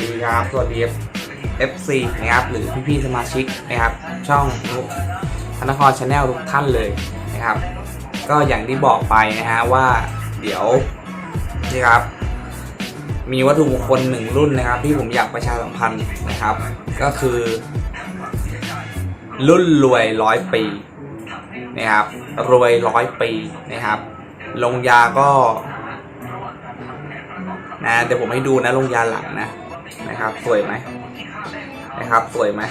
ดีครับสวัสดี FC นะครับหรือพี่ๆสมาชิกนะครับ ช่องนุกธนครชาแนลทุกท่านเลยนะครับ ก็อย่างที่บอกไปนะฮะว่าเดี๋ยวนี่ครับ มีวัตถุมงคลหนึ่งรุ่นนะครับ ที่ผมอยากประชาสัมพันธ์นะครับ ก็คือ รุ่นรวยร้อยปีนะครับ รวยร้อยปีนะครับ ลงยาก็นะเดี๋ยวผมให้ดูนะลงยาหลังนะ นะครับสวยไหมนะครับสวยไหม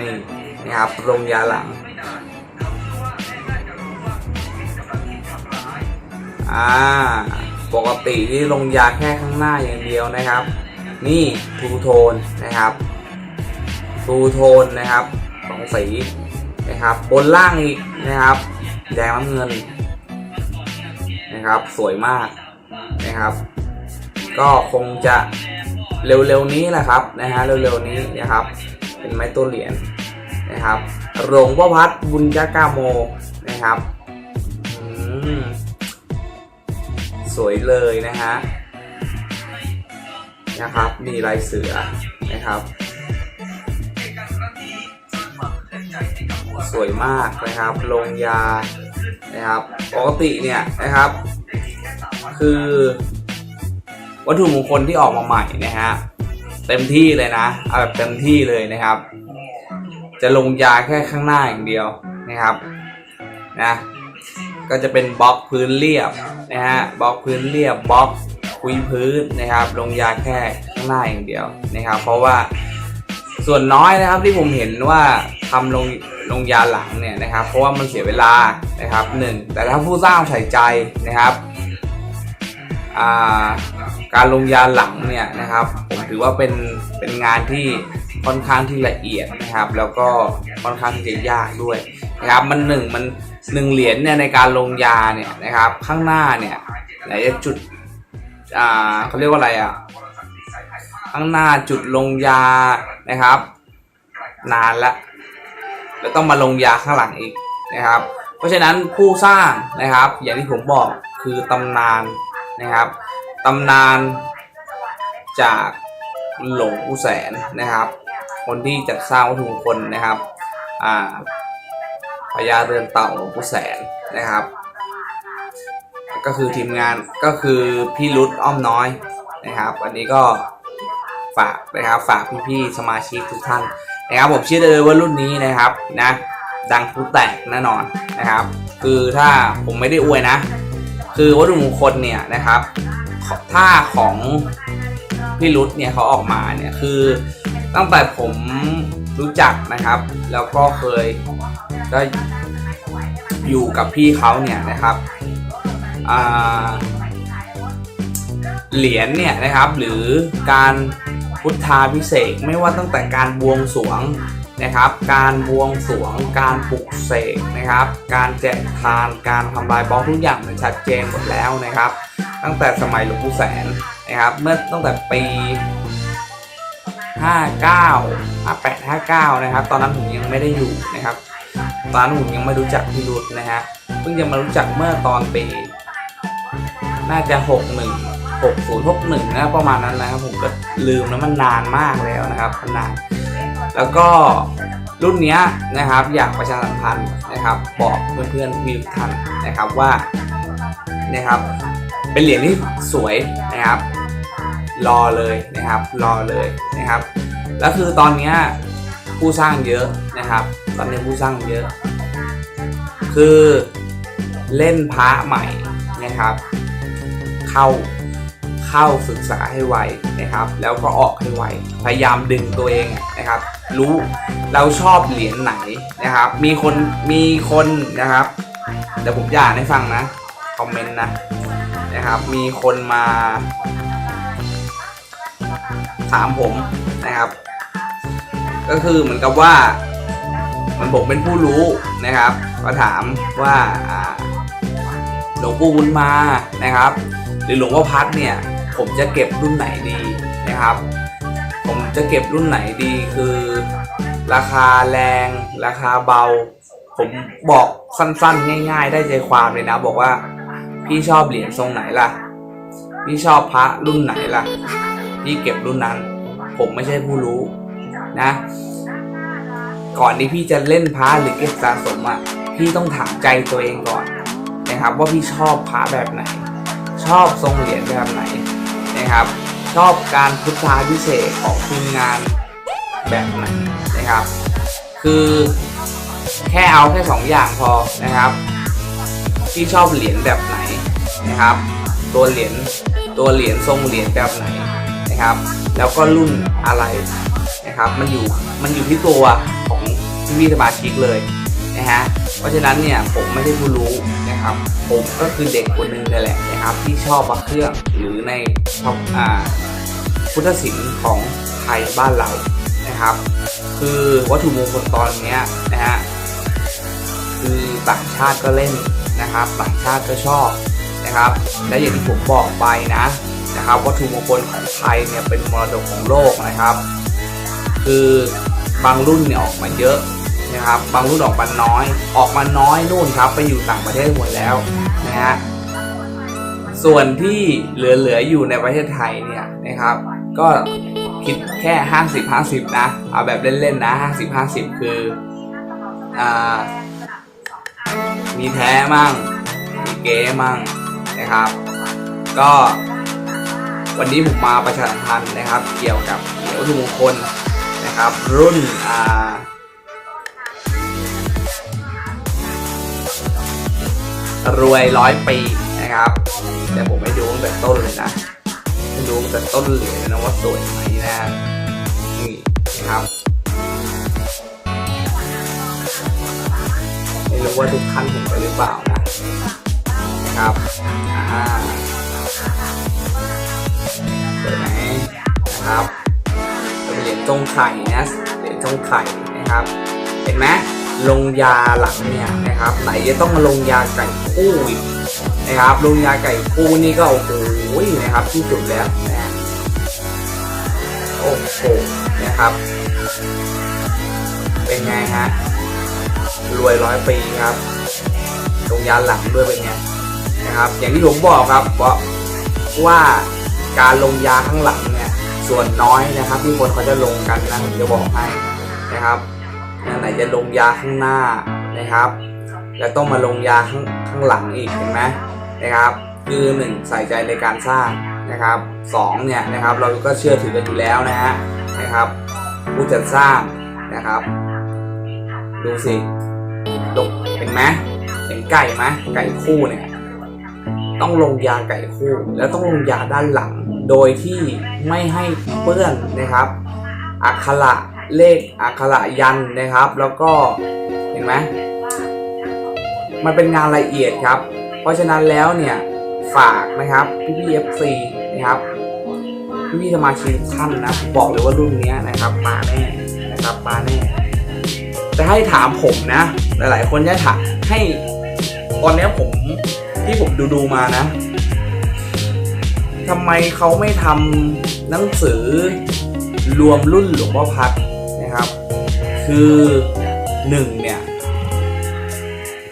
นี่นะครับลงยาหลังอ่าปกติที่ลงยาแค่ข้างหน้าอย่างเดียวนะครับ นี่ทูโทนนะครับทูโทนนะครับสองสีนะครับ บนล่างอีกนะครับแดงน้ำเงินนะครับ สวยมากนะครับ ก็คงจะเร็วๆนี้แหละครับนะฮะเร็วๆนี้นะครับ เป็นไม้ตัวเหรียญนะครับหลวงพ่อพัดบุญยากาโมนะครับอืมสวยเลยนะฮะนะครับนี่ลายเสือนะครับ สวยมากนะครับลงยานะครับปกติเนี่ยนะครับ คือ วัตถุมงคลที่ออกมาใหม่นะฮะเต็มที่เลยนะเอาแบบเต็มที่เลยนะครับ จะลงยาแค่ข้างหน้าอย่างเดียวนะครับนะก็จะเป็นบล็อกพื้นเรียบนะฮะบล็อกพื้นเรียบบล็อกคุยพื้นนะครับ ลงยาแค่ข้างหน้าอย่างเดียวนะครับ เพราะว่าส่วนน้อยนะครับที่ผมเห็นว่าทำลงลงยาหลังเนี่ยนะครับ เพราะว่ามันเสียเวลานะครับหนึ่งแต่ถ้าผู้สร้างใส่ใจนะครับอ่า การลงยาหลังเนี่ยนะครับ ถือว่าเป็นเป็นงานที่ค่อนข้างที่ละเอียดนะครับ แล้วก็ค่อนข้างที่จะยากด้วยนะครับ มันหนึ่งมันหนึ่งเหรียญเนี่ยในการลงยาเนี่ยนะครับ ข้างหน้าเนี่ยไหนจะจุดอ่าเขาเรียกว่าอะไรอะข้างหน้าจุดลงยานะครับ นานละแล้วต้องมาลงยาข้างหลังอีกนะครับ เพราะฉะนั้นผู้สร้างนะครับ อย่างที่ผมบอกคือตำนานนะครับ ตำนานจากหลวงปู่แสนนะครับ คนที่จัดสร้างวัตถุมงคลนะครับพญาเรือนเต่าหลวงปู่แสนนะครับ ก็คือทีมงานก็คือพี่รุดอ้อมน้อยนะครับวันนี้ก็ฝากนะครับฝากพี่ๆสมาชิกทุกท่านนะครับผมเชื่อเลยว่ารุ่นนี้นะครับนะดังผู้แตกแน่นอนนะครับ คือถ้าผมไม่ได้อวยนะ คือวัตถุมงคลเนี่ยนะครับ ถ้าของพี่รุดเนี่ยเขาออกมาเนี่ยคือตั้งแต่ผมรู้จักนะครับ แล้วก็เคยก็อยู่กับพี่เขาเนี่ยนะครับเหรียญเนี่ยนะครับหรือการพุทธาพิเศษไม่ว่าตั้งแต่การบวงสรวงนะครับ การบวงสรวง การปลุกเสกนะครับ การแจกทานการทำลายบล็อกทุกอย่างมันชัดเจนหมดแล้วนะครับ ตั้งแต่สมัยหลวงปู่แสนนะครับ เมื่อตั้งแต่ปี 59 58 59 นะครับ ตอนนั้นผมยังไม่ได้อยู่นะครับ ตอนนั้นผมยังไม่รู้จักพี่รุดนะฮะ เพิ่งจะมารู้จักเมื่อตอนปี น่าจะ 61 60 61นะประมาณนั้นนะครับผมก็ลืมแล้วมันนานมากแล้วนะครับนาน แล้วก็รุ่นเนี้ยนะครับอยากประชาสัมพันธ์นะครับ บอกเพื่อนๆพี่ทุกท่านนะครับว่านะครับ เป็นเหรียญที่สวยนะครับ รอเลยนะครับ รอเลยนะครับ แล้วคือตอนนี้ผู้สร้างเยอะนะครับ ตอนนี้ผู้สร้างเยอะ คือเล่นพระใหม่นะครับ เข้าเข้าศึกษาให้ไวนะครับ แล้วก็ออกให้ไวพยายามดึงตัวเองนะครับ รู้เราชอบเหรียญไหนนะครับ มีคนมีคนนะครับเดี๋ยวผมอ่านให้ฟังนะคอมเมนต์นะ นะครับ มีคนมาถามผมนะครับ ก็คือเหมือนกับว่ามันผมเป็นผู้รู้นะครับ ก็ถามว่าหลวงปู่บุญมานะครับ หรือหลวงพ่อพัดเนี่ย ผมจะเก็บรุ่นไหนดีนะครับ ผมจะเก็บรุ่นไหนดีคือ ราคาแรงราคาเบา ผมบอกสั้นๆ ง่าย ๆ ได้ใจความเลยนะ บอกว่า พี่ชอบเหรียญทรงไหนล่ะ พี่ชอบพระรุ่นไหนล่ะ พี่เก็บรุ่นนั้น ผมไม่ใช่ผู้รู้นะ ก่อนที่พี่จะเล่นพระหรือเก็บสะสมอะ พี่ต้องถามใจตัวเองก่อนนะครับ ว่าพี่ชอบพระแบบไหน ชอบทรงเหรียญแบบไหนนะครับ ชอบการพุทธาพิเศษของทีมงานแบบไหนนะครับ คือแค่เอาแค่สองอย่างพอนะครับ ที่ชอบเหรียญแบบไหนนะครับ ตัวเหรียญตัวเหรียญทรงเหรียญแบบไหนนะครับ แล้วก็รุ่นอะไรนะครับ มันอยู่มันอยู่ที่ตัวของพี่วิสมาชิกเลยนะฮะเพราะฉะนั้นเนี่ยผมไม่ได้ผู้รู้นะครับ ผมก็คือเด็กคนหนึ่งนั่แหละนะครับ ที่ชอบพระเครื่องหรือในอ่าพุทธศิลป์ของไทยบ้านเรานะครับ คือวัตถุมงคลตอนนี้นะฮะคือต่างชาติก็เล่น นะครับต่างชาติก็ชอบนะครับ และอย่างที่ผมบอกไปนะนะครับวัตถุมงคลของไทยเนี่ยเป็นมรดกของโลกนะครับ คือบางรุ่นเนี่ยออกมาเยอะนะครับ บางรุ่นออกมาน้อย ออกมาน้อยนู่นครับ ไปอยู่ต่างประเทศหมดแล้วนะฮะส่วนที่เหลือๆอยู่ในประเทศไทยเนี่ยนะครับ ก็คิดแค่ 50 50 นะ เอาแบบเล่นๆนะ 50 50 คืออ่า มีแท้มั่ง มีเก๊มั่งนะครับ ก็วันนี้ผมมาประชาสัมพันธ์นะครับ เกี่ยวกับเหรียญวัตถุมงคลนะครับ รุ่นอ่ารวยร้อยปีนะครับ แต่ผมไม่ดูตั้งแต่ต้นเลยนะไม่ดูตั้งแต่ต้นเหรียญเลยนะว่าสวยไหมนะนี่นะครับ รู้ว่าทุกท่านเห็นไปหรือเปล่านะครับอ่าสวยไหมนะครับเป็นเหรียญจงไข่นะเหรียญจงไข่นะครับ เห็นไหมลงยาหลังเนี่ยนะครับ ไหนจะต้องมาลงยาไก่คู่อีกนะครับลงยาไก่คู่นี่ก็โอ้โหนะครับที่สุดแล้วนะโอ้โหนะครับ เป็นไงฮะ รวยร้อยปีครับลงยาหลังด้วยเป็นไงนะครับ อย่างที่ผมบอกครับว่าว่าการลงยาข้างหลังเนี่ยส่วนน้อยนะครับ ที่คนเขาจะลงกันนะผมจะบอกให้นะครับไหนจะลงยาข้างหน้านะครับ แล้วต้องมาลงยาข้างข้างหลังอีกเห็นไหมนะครับ คือหนึ่งใส่ใจในการสร้างนะครับสองเนี่ยนะครับเราก็เชื่อถือกันอยู่แล้วนะฮะนะครับผู้จัดสร้างนะครับ ดูสิ เห็นไหมเห็นไก่ไหมไก่คู่เนี่ยต้องลงยาไก่คู่ แล้วต้องลงยาด้านหลัง โดยที่ไม่ให้เปื้อนนะครับอักขระเลขอักขระยันนะครับ แล้วก็เห็นไหมมันเป็นงานละเอียดครับ เพราะฉะนั้นแล้วเนี่ยฝากนะครับพี่พี่เอฟซีนะครับพี่พี่สมาชิกท่านนะบอกเลยว่ารุ่นเนี้ยนะครับมาแน่นะครับมาแน่ แต่ให้ถามผมนะ หลาย ๆ คนจะถามให้ตอนนี้ผมที่ผมดูดูมานะทำไมเขาไม่ทำหนังสือรวมรุ่นหลวงพ่อพัดนะครับ คือหนึ่งเนี่ย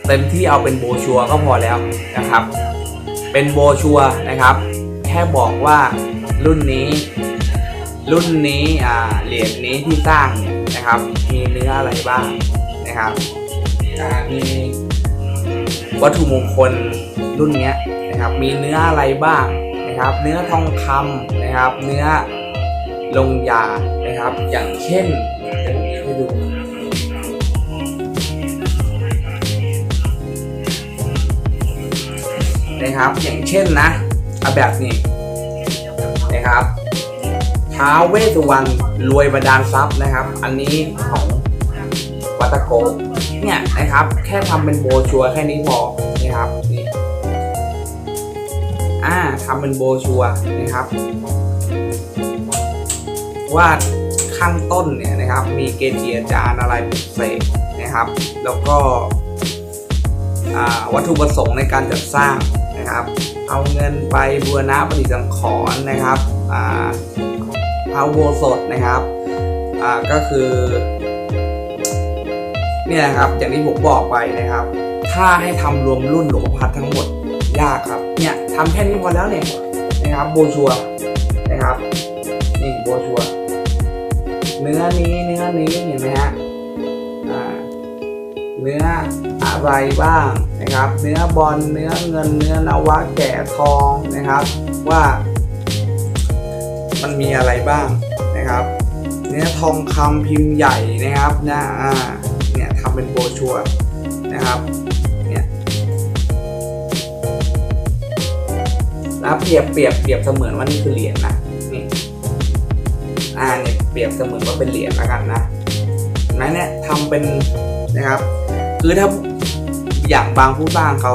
เต็มที่เอาเป็นโบชัวก็พอแล้วนะครับ เป็นโบชัวนะครับ แค่บอกว่ารุ่นนี้ รุ่นนี้อ่าเหรียญนี้ที่สร้างเนี่ย นะครับ มีเนื้ออะไรบ้างนะครับมีวัตถุมงคลรุ่นนี้นะครับ มีเนื้ออะไรบ้างนะครับ เนื้อทองคำนะครับ เนื้อลงยานะครับ อย่างเช่นให้ดูนะครับ อย่างเช่นนะเอาแบบนี้นะครับ ท้าเวสุวรรณรวยบรรดาลทรัพย์นะครับ อันนี้ของวัตโกเนี่ยนะครับ แค่ทำเป็นโบชัวแค่นี้พอนะครับนี่อ่าทำเป็นโบชัวนะครับว่าข้างต้นเนี่ยนะครับ มีเกจิอาจารย์อะไรบุกเสกนะครับ แล้วก็วัตถุประสงค์ในการจัดสร้างนะครับ เอาเงินไปบูรณะปฏิสังขรณ์นะครับอ่า พระอุโบสถนะครับอ่าก็คือเนี่ยครับอย่างที่ผมบอกไปนะครับ ถ้าให้ทำรวมรุ่นหลวงพ่อพัดทั้งหมดยากครับเนี่ยทำแค่นี้พอแล้วเนี่ยนะครับโบชัวนะครับนี่โบชัวเนื้อนี้เนื้อนี้เห็นไหมฮะเนื้ออะไรบ้างนะครับ เนื้อบอลเนื้อเงินเนื้อนวะแก่ทองนะครับ ว่า มันมีอะไรบ้างนะครับเนื้อทองคำพิมพ์ใหญ่นะครับนะอ่าเนี่ยทำเป็นโบชัวนะครับเนี่ยแล้วเปรียบเปรียบเปรียบเสมือนว่านี่คือเหรียญนะนี่อ่าเนี่ยเปรียบเสมือนว่าเป็นเหรียญแล้วกันนะเห็นไหมเนี่ยทำเป็นนะครับ คือถ้าอย่างบางผู้สร้างเขา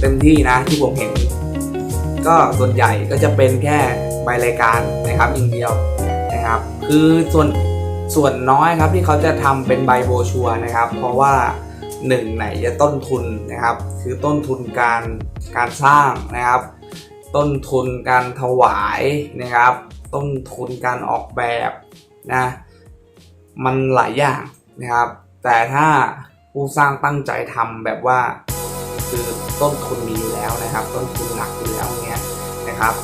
เต็มที่นะที่ผมเห็น ก็ส่วนใหญ่ก็จะเป็นแค่ ใบรายการนะครับอย่างเดียวนะครับ คือส่วนส่วนน้อยครับที่เขาจะทำเป็นใบโบรชัวร์นะครับ เพราะว่าหนึ่งไหนจะต้นทุนนะครับ คือต้นทุนการการสร้างนะครับ ต้นทุนการถวายนะครับ ต้นทุนการออกแบบนะมันหลายอย่างนะครับ แต่ถ้าผู้สร้างตั้งใจทำแบบว่า คือต้นทุนมีอยู่แล้วนะครับ ต้นทุนหนักอยู่แล้วเนี้ยนะครับ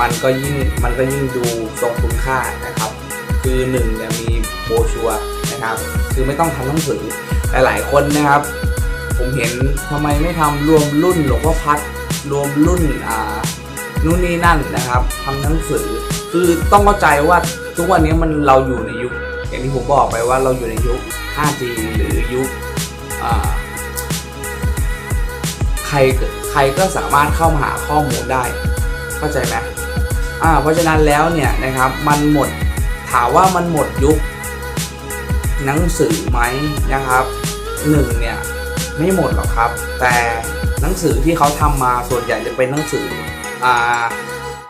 มันก็ยิ่งมันก็ยิ่งดูทรงคุณค่านะครับ คือหนึ่งเนี่ยมีโบชัวนะครับ คือไม่ต้องทำหนังสือหลายๆคนนะครับ ผมเห็นทำไมไม่ทำรวมรุ่นหลวงพ่อพัดรวมรุ่นอ่านู่นนี่นั่นนะครับทำหนังสือ คือต้องเข้าใจว่าทุกวันนี้มันเราอยู่ในยุค อย่างที่ผมบอกไปว่าเราอยู่ในยุค 5G หรือยุคใครใครก็สามารถเข้ามาหาข้อมูลได้ เข้าใจไหม อ่าเพราะฉะนั้นแล้วเนี่ยนะครับมันหมดถามว่ามันหมดยุคหนังสือไหมนะครับหนึ่งเนี่ยไม่หมดหรอกครับ แต่หนังสือที่เขาทำมาส่วนใหญ่จะเป็นหนังสืออ่า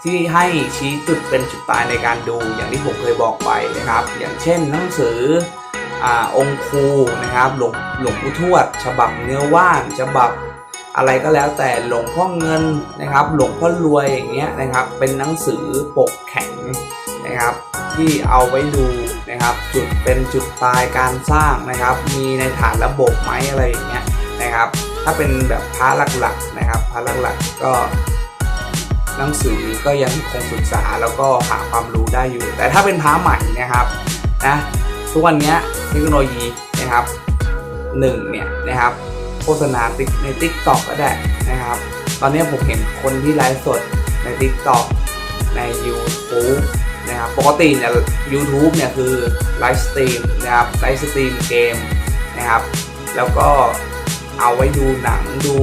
ที่ให้ชี้จุดเป็นจุดตายในการดูอย่างที่ผมเคยบอกไปนะครับ อย่างเช่นหนังสืออ่าองคูนะครับหลวงหลวงปู่ทวด ฉบับเนื้อว่านฉบับ อะไรก็แล้วแต่หลวงพ่อเงินนะครับ หลวงพ่อรวยอย่างเงี้ยนะครับ เป็นหนังสือปกแข็งนะครับ ที่เอาไว้ดูนะครับ จุดเป็นจุดตายการสร้างนะครับ มีในฐานระบบไหมอะไรอย่างเงี้ยนะครับ ถ้าเป็นแบบพระหลักๆนะครับพระหลักๆก็หนังสือก็ยังคงศึกษาแล้วก็หาความรู้ได้อยู่ แต่ถ้าเป็นพระใหม่นะครับนะทุกวันนี้เทคโนโลยีนะครับหนึ่งเนี่ยนะครับ โฆษณาติ๊กใน t ิ k t o k ก็ได้นะครับ ตอนนี้ผมเห็นคนที่ไลฟ์สดใน t ิ k t o k ใน YouTube นะครับ ปกติเนี่ย YouTube เนี่ยคือไลฟ์สตรีมนะครับไลฟ์สตรีมเกมนะครับ แล้วก็เอาไว้ดูหนังดู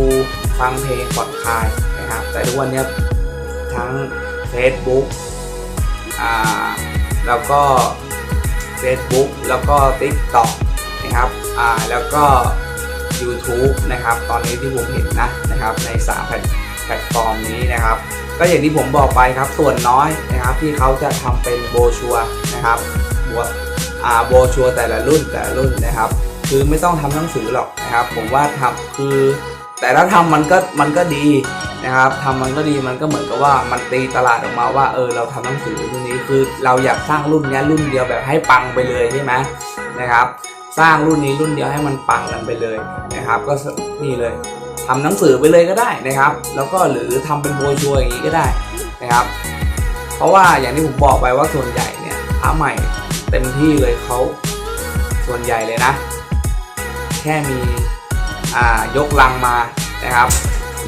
ฟังเพลงผ่อนคลายนะครับ แต่ทุกวันนี้ทั้ง Facebook อ่าแล้วก็ Facebook แล้วก็ TikTok นะครับอ่าแล้วก็ YouTube นะครับ ตอนนี้ที่ผมเห็นนะนะครับใน3แพลตแพลตฟอร์มนี้นะครับ ก็อย่างที่ผมบอกไปครับส่วนน้อยนะครับที่เขาจะทำเป็นโบชัวนะครับบวอ่าโบชัวแต่ละรุ่นแต่ละรุ่นนะครับ คือไม่ต้องทำหนังสือหรอกนะครับ ผมว่าทำคือ แต่ถ้าทำมันก็มันก็ดีนะครับทำมันก็ดีมันก็เหมือนกับว่ามันตีตลาดออกมาว่าเออเราทำหนังสือรุ่นนี้คือเราอยากสร้างรุ่นเนี้ยรุ่นเดียวแบบให้ปังไปเลยใช่ไหมนะครับ สร้างรุ่นนี้รุ่นเดียวให้มันปังกันไปเลยนะครับ ก็นี่เลยทำหนังสือไปเลยก็ได้นะครับ แล้วก็หรือทำเป็นโบชัวอย่างนี้ก็ได้นะครับ เพราะว่าอย่างที่ผมบอกไปว่าส่วนใหญ่เนี่ยพระใหม่เต็มที่เลยเขาส่วนใหญ่เลยนะ แค่มีอ่ายกลังมานะครับ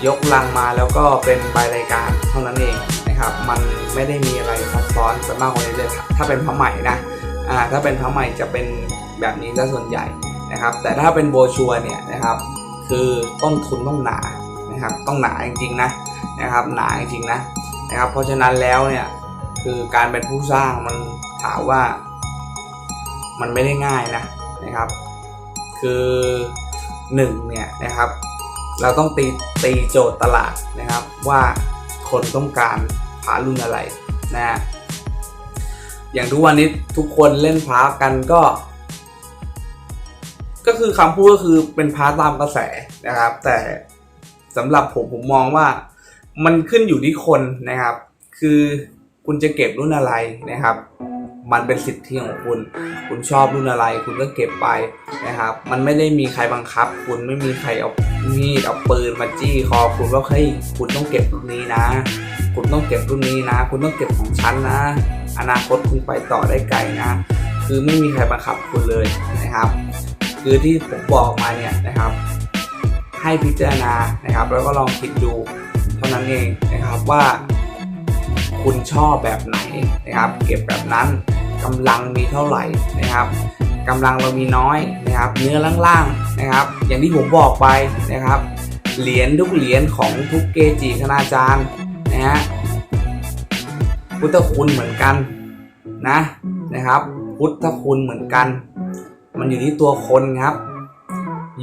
ยกลังมาแล้วก็เป็นใบรายการเท่านั้นเองนะครับ มันไม่ได้มีอะไรซับซ้อนไปมากกว่านี้เลยถ้าเป็นพระใหม่นะอ่าถ้าเป็นพระใหม่จะเป็น แบบนี้ซะส่วนใหญ่นะครับ แต่ถ้าเป็นโบชัวเนี่ยนะครับ คือต้นทุนต้องหนานะครับ ต้องหนาจริงๆนะนะครับ หนาจริงๆนะนะครับ เพราะฉะนั้นแล้วเนี่ยคือการเป็นผู้สร้างมันถามว่า มันไม่ได้ง่ายนะนะครับ คือหนึ่งเนี่ยนะครับ เราต้องตีตีโจทย์ตลาดนะครับ ว่าคนต้องการผารุ่นอะไรนะอย่างทุกวันนี้ทุกคนเล่นพากันก็ ก็คือคำพูดก็คือเป็นพาร์ตามกระแสนะครับ แต่สำหรับผมผมมองว่ามันขึ้นอยู่ที่คนนะครับ คือคุณจะเก็บรุ่นอะไรนะครับ มันเป็นสิทธิของคุณ คุณชอบรุ่นอะไร คุณก็เก็บไปนะครับ มันไม่ได้มีใครบังคับ คุณไม่มีใครเอามีดเอาปืนมาจี้คอคุณว่าเฮ้ยคุณต้องเก็บรุ่นนี้นะ คุณต้องเก็บรุ่นนี้นะ คุณต้องเก็บของฉันนะ อนาคตคุณไปต่อได้ไกลนะ คือไม่มีใครบังคับคุณเลยนะครับ คือที่ผมบอกมาเนี่ยนะครับ ให้พิจารณานะครับ แล้วก็ลองคิดดูเท่านั้นเองนะครับว่า คุณชอบแบบไหนนะครับ เก็บแบบนั้นกำลังมีเท่าไหร่นะครับกำลังเรามีน้อยนะครับ เนื้อล่างๆนะครับ อย่างที่ผมบอกไปนะครับ เหรียญทุกเหรียญของทุกเกจิคณาจารย์นะฮะพุทธคุณเหมือนกันนะนะครับ พุทธคุณเหมือนกัน มันอยู่ที่ตัวคนครับ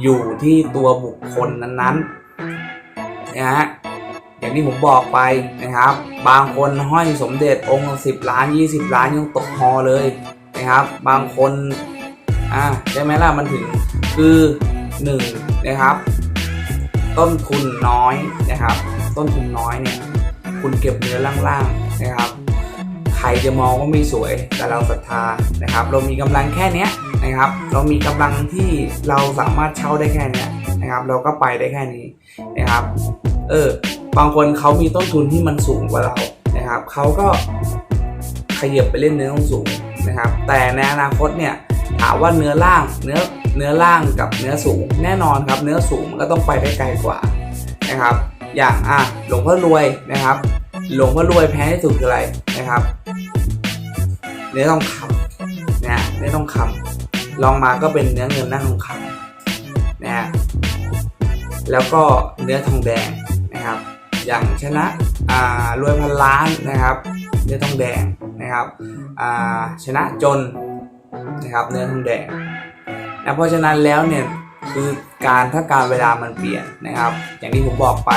อยู่ที่ตัวบุคคลนั้นๆนะฮะอย่างที่ผมบอกไปนะครับ บางคนห้อยสมเด็จองค์สิบล้านยี่สิบล้านยังตกฮอเลยนะครับ บางคนอ่าใช่ไหมล่ะมันถึงคือหนึ่งนะครับ ต้นทุนน้อยนะครับ ต้นทุนน้อยเนี่ยคุณเก็บเนื้อล่างๆนะครับ ครจะมองว่าไม่สวย แต่เราศรัทธานะครับ เรามีกำลังแค่เนี้ยนะครับ เรามีกำลังที่เราสามารถเช่าได้แค่เนี้ยนะครับ เราก็ไปได้แค่นี้นะครับ เออบางคนเขามีต้นทุนที่มันสูงกว่าเรานะครับเขาก็ขยับไปเล่นเนื้อสูงนะครับ แต่ในอนาคตเนี่ยถามว่าเนื้อล่างเนื้อเนื้อล่างกับเนื้อสูงแน่นอนครับ เนื้อสูงมันก็ต้องไปได้ไกลกว่านะครับ อย่างอะหลวงพ่อรวยนะครับ หลงพ่อรวยแพ้ที่สุดคืออะไรนะครับเนื้อทองคำนะฮะเนื้อทองคำลองมาก็เป็นเนื้อเงินหน้าทองคำนะฮะแล้วก็เนื้อทองแดงนะครับ อย่างชนะอ่ารวยพันล้านนะครับ เนื้อทองแดงนะครับอ่าชนะจนนะครับเนื้อทองแดงนะเพราะฉะนั้นแล้วเนี่ยคือการถ้าการเวลามันเปลี่ยนนะครับ อย่างที่ผมบอกไป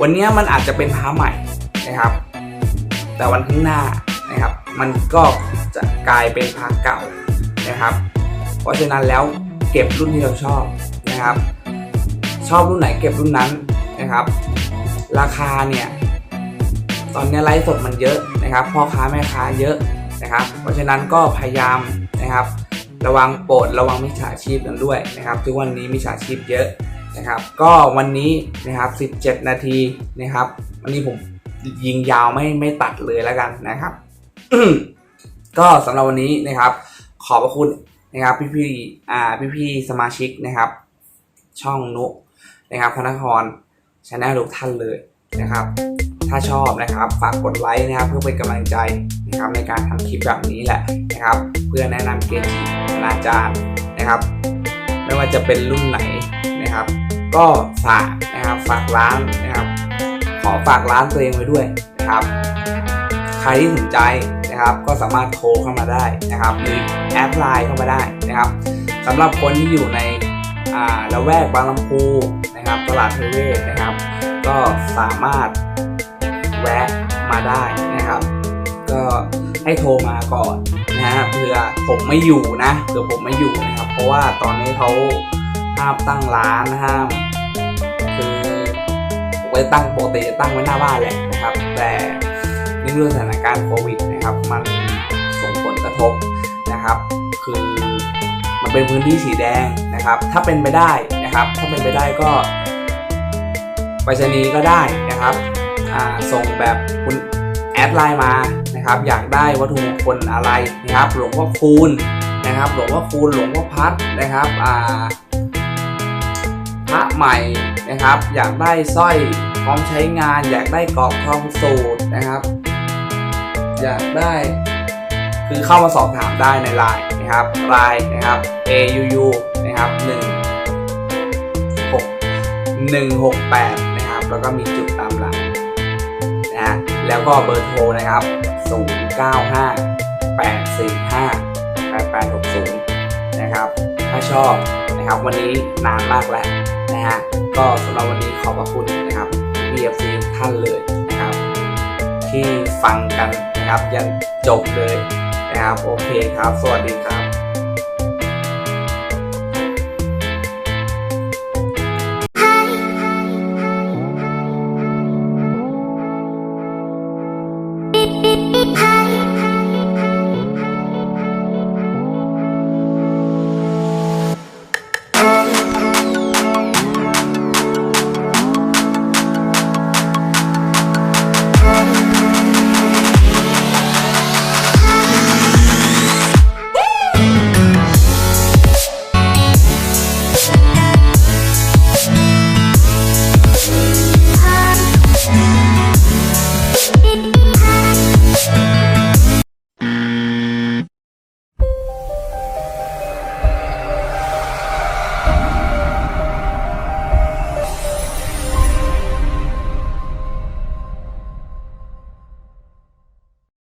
วันนี้มันอาจจะเป็นพระใหม่ นะครับ แต่วันข้างหน้านะครับ มันก็จะกลายเป็นพระเก่านะครับ เพราะฉะนั้นแล้วเก็บรุ่นที่เราชอบนะครับ ชอบรุ่นไหนเก็บรุ่นนั้นนะครับ ราคาเนี่ยตอนนี้ไลฟ์สดมันเยอะนะครับพ่อค้าแม่ค้าเยอะนะครับ เพราะฉะนั้นก็พยายามนะครับ ระวังโปรดระวังมิจฉาชีพกันด้วยนะครับ ทุกวันนี้มิจฉาชีพเยอะนะครับ ก็วันนี้นะครับ 17 นาทีนะครับ วันนี้ผม ยิงยาวไม่ไม่ตัดเลยแล้วกันนะครับ ก็สำหรับวันนี้นะครับ ขอบพระคุณนะครับพี่พี่ๆอ่าพี่พี่ๆสมาชิกนะครับ ช่องนุนะครับพระนครชาแนลทุกท่านเลยนะครับ ถ้าชอบนะครับฝากกดไลค์นะครับ เพื่อเป็นกำลังใจนะครับในการทำคลิปแบบนี้แหละนะครับ เพื่อแนะนำเกจิคณาจารย์นะครับ ไม่ว่าจะเป็นรุ่นไหนนะครับ ก็ฝากนะครับฝากร้านนะครับ ขอฝากร้านตัวเองไว้ด้วยนะครับ ใครที่สนใจนะครับก็สามารถโทรเข้ามาได้นะครับหรือแอดไลน์เข้ามาได้นะครับสำหรับคนที่อยู่ในอ่าละแวกบางลำพูนะครับตลาดเทเวศนะครับ ก็สามารถแวะมาได้นะครับ ก็ให้โทรมาก่อนนะฮะเผื่อผมไม่อยู่นะเผื่อผมไม่อยู่นะครับ เพราะว่าตอนนี้เขาห้ามตั้งร้านห้าม ผมไปตั้งปกติจะตั้งไว้หน้าบ้านแหละนะครับ แต่เนื่องสถานการณ์โควิดนะครับมันส่งผลกระทบนะครับ คือมันเป็นพื้นที่สีแดงนะครับ ถ้าเป็นไปได้นะครับ ถ้าเป็นไปได้ก็ไปรษณีย์ก็ได้นะครับส่งแบบคุณแอดไลน์มานะครับ อยากได้วัตถุมงคลอะไรนะครับ หลวงพ่อคูณนะครับ หลวงพ่อคูณหลวงพ่อพัดนะครับพระใหม่ นะครับ อยากได้สร้อยพร้อมใช้งาน อยากได้กรอบทองสูตรนะครับ อยากได้คือเข้ามาสอบถามได้ในไลน์นะครับไลน์นะครับ AUU นะครับ1 6 168นะครับ แล้วก็มีจุดตามหลังนะฮะแล้วก็เบอร์โทรนะครับ 095 845 8860 นะครับ ถ้าชอบนะครับวันนี้นานมากแล้ว ฮะ ก็สำหรับวันนี้ขอบพระคุณนะครับ BFC ท่านเลยนะครับ ที่ฟังกันนะครับยันจบเลยนะครับ โอเคครับ สวัสดีครับ